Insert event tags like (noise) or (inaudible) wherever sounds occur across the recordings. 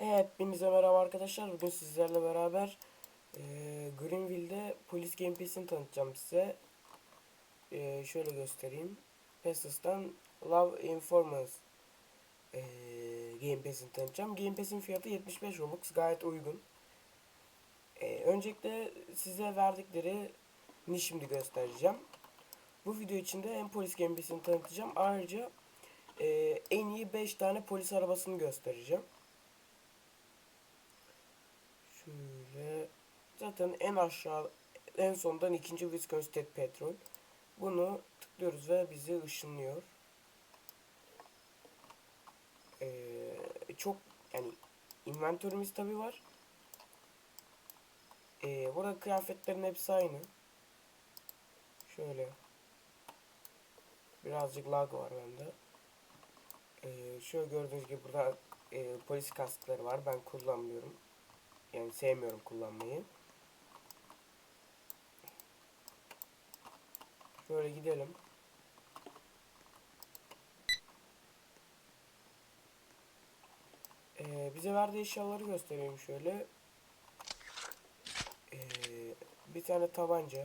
Hepinize merhaba arkadaşlar. Bugün sizlerle beraber e, Greenville'de polis gameplay'sini tanıtacağım size. E, şöyle göstereyim. Pesos'tan Love Informers e, gameplay'sini tanıtacağım. Gamepass'in fiyatı 75 Robux. Gayet uygun. E, öncelikle size verdikleri ni şimdi göstereceğim. Bu video içinde hem polis gameplay'sini tanıtacağım. Ayrıca e, en iyi 5 tane polis arabasını göstereceğim. Şöyle zaten en aşağı en sondan ikinci Wisconsin State Petrol. Bunu tıklıyoruz ve bizi ışınlıyor. Ee, çok yani inventörümüz tabi var. Ee, burada kıyafetlerin hepsi aynı. Şöyle. Birazcık lag var bende. Ee, şöyle gördüğünüz gibi burada e, polis kaskları var. Ben kullanmıyorum. Yani sevmiyorum kullanmayı. Şöyle gidelim. Ee, bize verdiği eşyaları göstereyim şöyle. Ee, bir tane tabanca.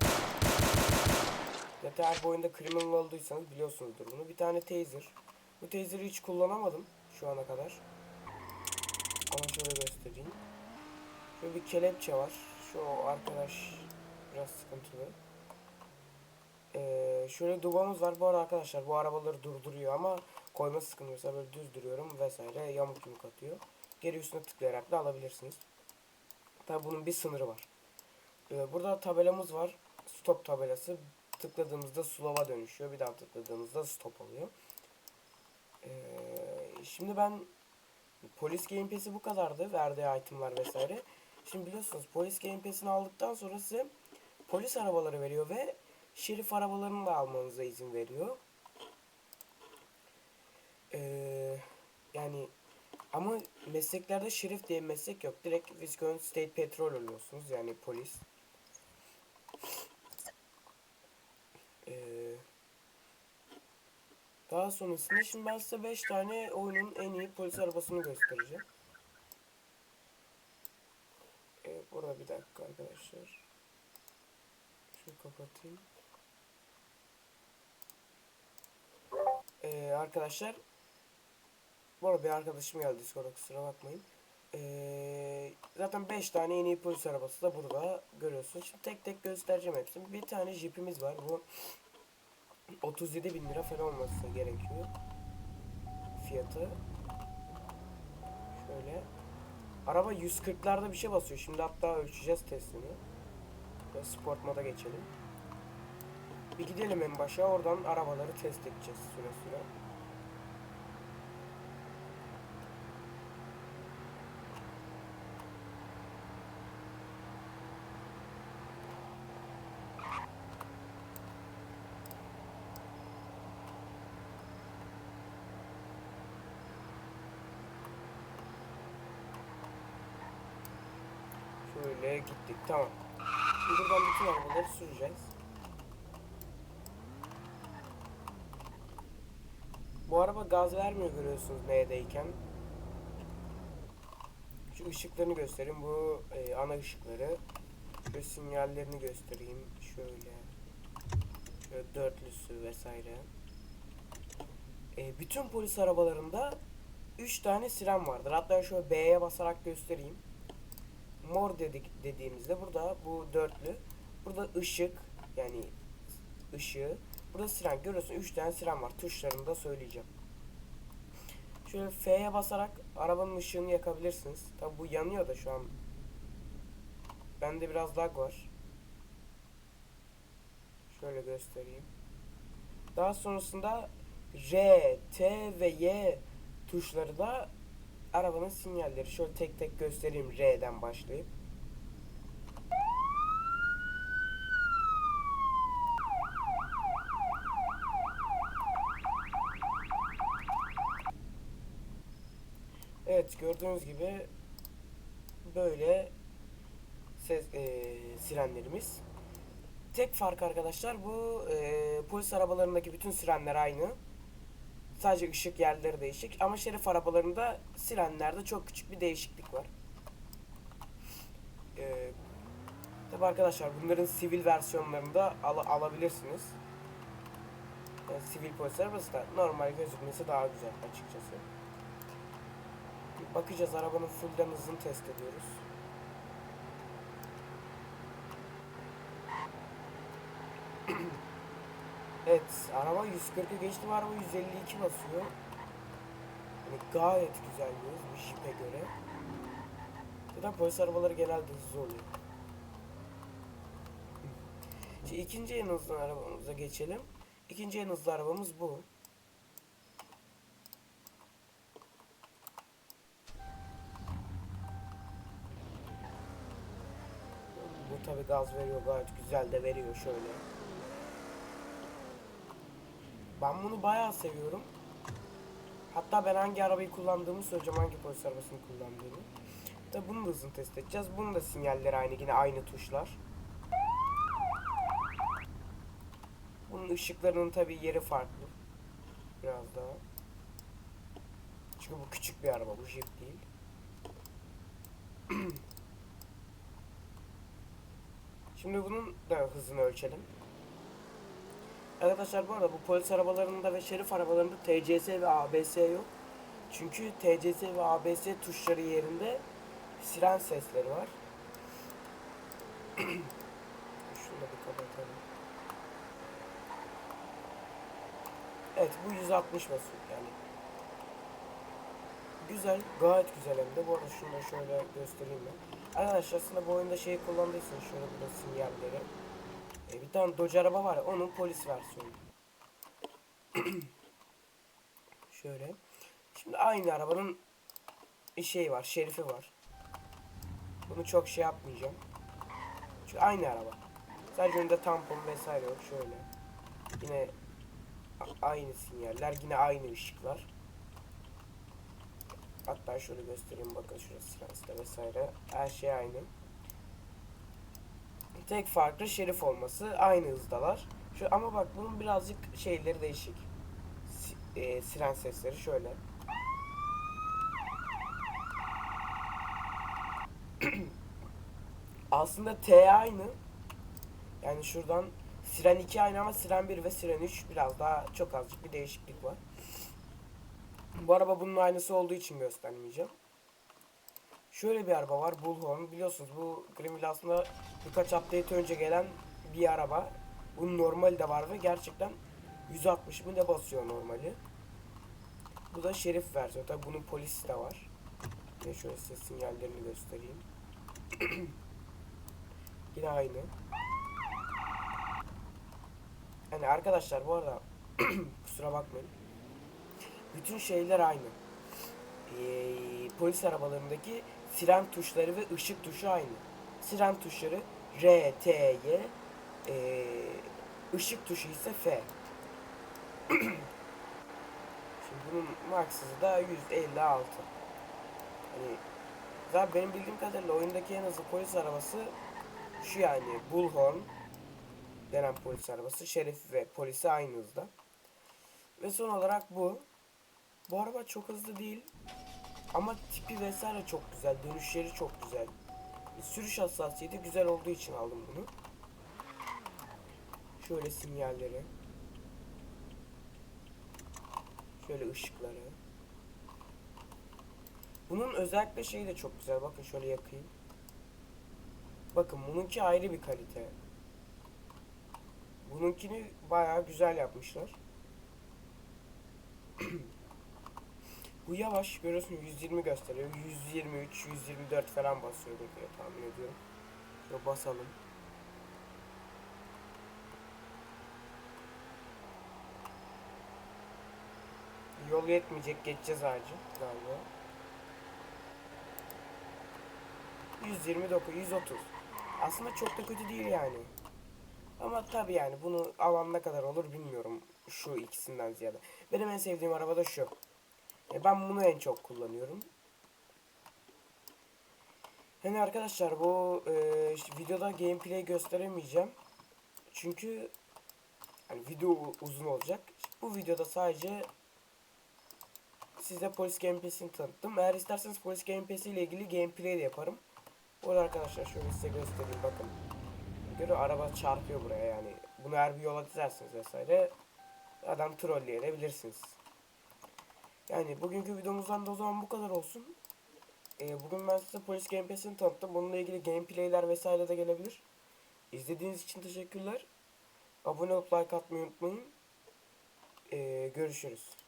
Zaten her bu oyunda criminal olduysanız biliyorsunuzdur bunu. Bir tane taser. Bu taser'ı hiç kullanamadım şu ana kadar. Ama şöyle göstereyim. Şöyle bir kelepçe var. Şu arkadaş biraz sıkıntılı. Ee, şöyle duvamız var. Bu arada arkadaşlar bu arabaları durduruyor ama koyma mesela böyle düz duruyorum vesaire yamuk yumuk atıyor. Geri üstüne tıklayarak da alabilirsiniz. Tabi bunun bir sınırı var. Ee, burada tabelamız var. Stop tabelası. Tıkladığımızda slow'a dönüşüyor. Bir daha tıkladığımızda stop oluyor. Ee, şimdi ben polis gamepass'i bu kadardı. Verdiği itemlar vesaire. Şimdi biliyorsunuz polis gamepass'ini aldıktan sonra size polis arabaları veriyor ve şerif arabalarını da almanıza izin veriyor. Ee, yani ama mesleklerde şerif diye meslek yok. Direkt Wisconsin State Patrol oluyorsunuz. Yani polis. Ee, daha sonrasında şimdi ben size 5 tane oyunun en iyi polis arabasını göstereceğim. Ee, burada bir dakika arkadaşlar. Şunu kapatayım. Ee, arkadaşlar bu arada bir arkadaşım geldi Discord'a kusura bakmayın. Ee, zaten 5 tane en iyi polis arabası da burada görüyorsunuz. Şimdi tek tek göstereceğim hepsini. Bir tane jipimiz var. Bu 37 bin lira falan olması gerekiyor. Fiyatı. Şöyle. Araba 140'larda bir şey basıyor. Şimdi hatta ölçeceğiz testini. Sport moda geçelim. Bir gidelim en başa. Oradan arabaları test edeceğiz süre süre. Şöyle gittik tamam. Şimdi buradan bütün arabaları süreceğiz. Bu araba gaz vermiyor görüyorsunuz N'deyken. Şu ışıklarını göstereyim. Bu e, ana ışıkları. Şu sinyallerini göstereyim. Şöyle. Şöyle dörtlüsü vesaire. E, bütün polis arabalarında 3 tane siren vardır. Hatta şöyle B'ye basarak göstereyim mor dedik dediğimizde burada bu dörtlü. Burada ışık yani ışığı. Burada siren görüyorsun 3 tane siren var. Tuşlarını da söyleyeceğim. Şöyle F'ye basarak arabanın ışığını yakabilirsiniz. Tabi bu yanıyor da şu an. Bende biraz lag var. Şöyle göstereyim. Daha sonrasında R, T ve Y tuşları da arabanın sinyalleri. Şöyle tek tek göstereyim R'den başlayıp. Evet gördüğünüz gibi böyle ses e, sirenlerimiz. Tek fark arkadaşlar bu e, polis arabalarındaki bütün sirenler aynı. Sadece ışık yerleri değişik ama şerif arabalarında sirenlerde çok küçük bir değişiklik var. Ee, tabi arkadaşlar bunların sivil versiyonlarını da al- alabilirsiniz. Yani sivil polis arabası da normal gözükmesi daha güzel açıkçası. Bakacağız arabanın fullden hızını test ediyoruz. (clears throat) Evet, araba 140'ı geçti ve araba 152 basıyor. Yani gayet güzel bir hız bir Jeep'e göre. Zaten polis arabaları genelde hızlı oluyor. Şimdi ikinci en hızlı arabamıza geçelim. İkinci en hızlı arabamız bu. Bu tabi gaz veriyor gayet güzel de veriyor şöyle. Ben bunu bayağı seviyorum. Hatta ben hangi arabayı kullandığımı söyleyeceğim, hangi polis arabasını kullandığımı. Tabi bunun da hızını test edeceğiz. Bunun da sinyalleri aynı, yine aynı tuşlar. Bunun ışıklarının tabi yeri farklı. Biraz daha. Çünkü bu küçük bir araba, bu Jeep değil. (clears throat) Şimdi bunun da hızını ölçelim. Arkadaşlar bu arada bu polis arabalarında ve şerif arabalarında TCS ve ABS yok. Çünkü TCS ve ABS tuşları yerinde siren sesleri var. (clears throat) Şunu da bir kapatalım. Evet bu 160 basıyor yani. Güzel, gayet güzel hem de. Bu arada şunu da şöyle göstereyim ben. Arkadaşlar aslında bu oyunda şeyi kullandıysanız şöyle burada sinyalleri. E, bir tane Dodge araba var ya, onun polis versiyonu. (clears throat) Şöyle. Şimdi aynı arabanın şeyi var, şerifi var. Bunu çok şey yapmayacağım. Çünkü aynı araba. Sadece önünde tampon vesaire yok. Şöyle. Yine aynı sinyaller, yine aynı ışıklar. Hatta şöyle göstereyim bakın şurası sirenste vesaire. Her şey aynı. Tek farkı şerif olması. Aynı hızdalar. Şu ama bak bunun birazcık şeyleri değişik. E, siren sesleri şöyle. (clears throat) Aslında T aynı. Yani şuradan Siren 2 aynı ama Siren 1 ve Siren 3 biraz daha çok azıcık bir değişiklik var. Bu araba bunun aynısı olduğu için göstermeyeceğim. Şöyle bir araba var Bullhorn. Biliyorsunuz bu Greenville aslında birkaç update önce gelen bir araba. Bunun normali de var ve gerçekten 160 bin de basıyor normali. Bu da şerif versiyonu. Tabi bunun polisi de var. Yine şöyle size sinyallerini göstereyim. (clears throat) Yine aynı. Yani arkadaşlar bu arada (clears throat) kusura bakmayın. Bütün şeyler aynı. Ee, polis arabalarındaki siren tuşları ve ışık tuşu aynı. Siren tuşları R, T, Y, ee, ışık tuşu ise F. (clears throat) Şimdi bunun hızı da 156. Hani zaten benim bildiğim kadarıyla oyundaki en hızlı polis arabası şu yani Bullhorn denen polis arabası. Şerif ve polisi aynı hızda. Ve son olarak bu. Bu araba çok hızlı değil. Ama tipi vesaire çok güzel. Dönüşleri çok güzel. Sürüş hassasiyeti güzel olduğu için aldım bunu. Şöyle sinyalleri. Şöyle ışıkları. Bunun özellikle şeyi de çok güzel. Bakın şöyle yakayım. Bakın bununki ayrı bir kalite. Bununkini bayağı güzel yapmışlar. (clears throat) Bu yavaş görüyorsun 120 gösteriyor. 123, 124 falan basıyordur diye tahmin ediyorum. Şöyle basalım. Yol yetmeyecek geçeceğiz ağacı galiba. 129, 130. Aslında çok da kötü değil yani. Ama tabi yani bunu alan ne kadar olur bilmiyorum. Şu ikisinden ziyade. Benim en sevdiğim araba da şu. E, ben bunu en çok kullanıyorum. Hani arkadaşlar bu e, işte videoda gameplay gösteremeyeceğim. Çünkü hani video uzun olacak. Bu videoda sadece size polis gameplay'sini tanıttım. Eğer isterseniz polis gameplay ile ilgili gameplay de yaparım. Burada arkadaşlar şöyle size göstereyim bakın. Göre araba çarpıyor buraya yani. Bunu eğer bir yola dizersiniz vesaire adam trolleyebilirsiniz. Yani bugünkü videomuzdan da o zaman bu kadar olsun. Ee, bugün ben size polis gameplay'sini tanıttım. Bununla ilgili gameplay'ler vesaire de gelebilir. İzlediğiniz için teşekkürler. Abone olup like atmayı unutmayın. Ee, görüşürüz.